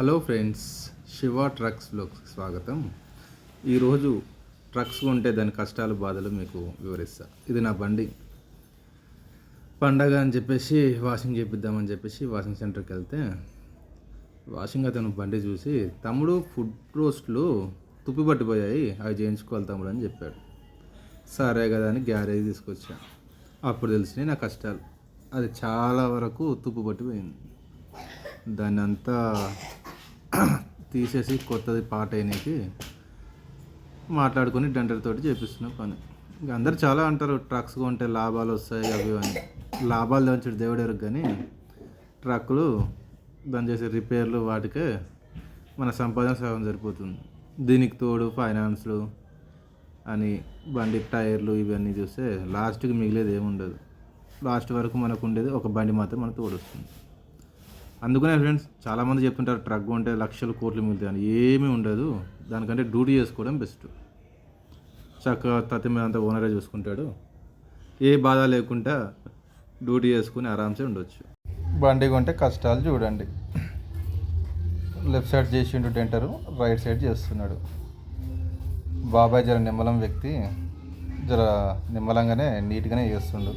Hello friends Shiva ట్రక్స్లోకి స్వాగతం. ఈరోజు trucks కొంటే దాని కష్టాలు బాధలు మీకు వివరిస్తా. ఇది నా బండి. పండగ అని చెప్పేసి వాషింగ్ చేపిద్దామని చెప్పేసి వాషింగ్ సెంటర్కి వెళ్తే వాషింగ్ అతను బండి చూసి తమ్ముడు ఫుడ్ రోస్ట్లు తుప్పి పట్టిపోయాయి అవి చేయించుకోవాలి తమ్ముడు అని చెప్పాడు. సరే కదా అని గ్యారేజ్ తీసుకొచ్చా. అప్పుడు తెలిసినాయి నా కష్టాలు. అది చాలా వరకు తుప్పు పట్టిపోయింది. దాన్ని అంతా తీసేసి కొత్తది పాట అయినకి మాట్లాడుకొని డంటర్తోటి చేపిస్తున్నాం పని. ఇంకా అందరు చాలా అంటారు ట్రక్స్ కొంటే లాభాలు వస్తాయి అవి అని. లాభాలు తెచ్చి దేవుడు ఎరుగు కానీ ట్రక్కులు దాని చేసే రిపేర్లు వాటికే మన సంపాదన సగం సరిపోతుంది. దీనికి తోడు ఫైనాన్స్లు అని బండి టైర్లు ఇవన్నీ చూస్తే లాస్ట్కి మిగిలేది ఏముండదు. లాస్ట్ వరకు మనకు ఉండేది ఒక బండి మాత్రం మనకు తోడొస్తుంది. అందుకనే ఫ్రెండ్స్ చాలామంది చెప్తుంటారు ట్రక్ ఉంటే లక్షలు కోట్లు మిగులుతాయని ఏమీ ఉండదు. దానికంటే డ్యూటీ చేసుకోవడం బెస్ట్. చక్కగా తత్తి మీద అంతా ఓనరే చూసుకుంటాడు. ఏ బాధ లేకుండా డ్యూటీ చేసుకుని ఆరామ్సే ఉండొచ్చు. బండి కొంటే కష్టాలు చూడండి. లెఫ్ట్ సైడ్ చేసిండు డెంటరు రైట్ సైడ్ చేస్తున్నాడు. బాబాయ్ జర నిమ్మలం వ్యక్తి జర నిమ్మలంగానే నీట్గానే చేస్తుండు.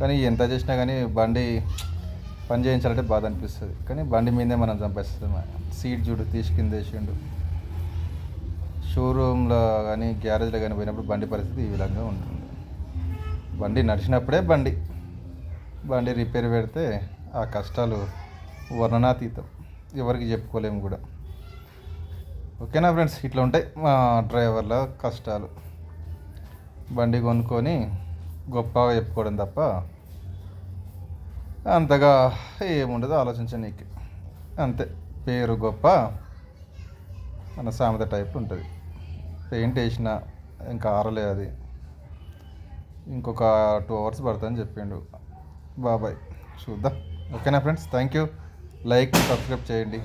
కానీ ఎంత చేసినా కానీ బండి పని చేయించాలంటే బాధ అనిపిస్తుంది. కానీ బండి మీదే మనం చంపేస్తాం సీట్ చూడు తీసుకింద వేసిండు. షోరూంలో కానీ గ్యారేజ్లో కానీ పోయినప్పుడు బండి పరిస్థితి ఈ విధంగా ఉంటుంది. బండి నడిచినప్పుడే బండి. బండి రిపేర్ పెడితే ఆ కష్టాలు వర్ణనాతీతం. ఎవరికి చెప్పుకోలేము కూడా. ఓకేనా ఫ్రెండ్స్? ఇట్లా ఉంటాయి మా డ్రైవర్ల కష్టాలు. బండి కొనుక్కొని గొప్పగా చెప్పుకోవడం తప్ప అంతగా ఏముండదు ఆలోచించనీకి అంతే. పేరు గొప్ప మన సామెత టైప్ ఉంటుంది. పెయింట్ వేసిన ఇంకా ఆరలే అది. ఇంకొక టూ అవర్స్ పడుతుందని చెప్పిండు. బాబాయ్ చూద్దాం. ఓకేనా friends thank you like subscribe చేయండి.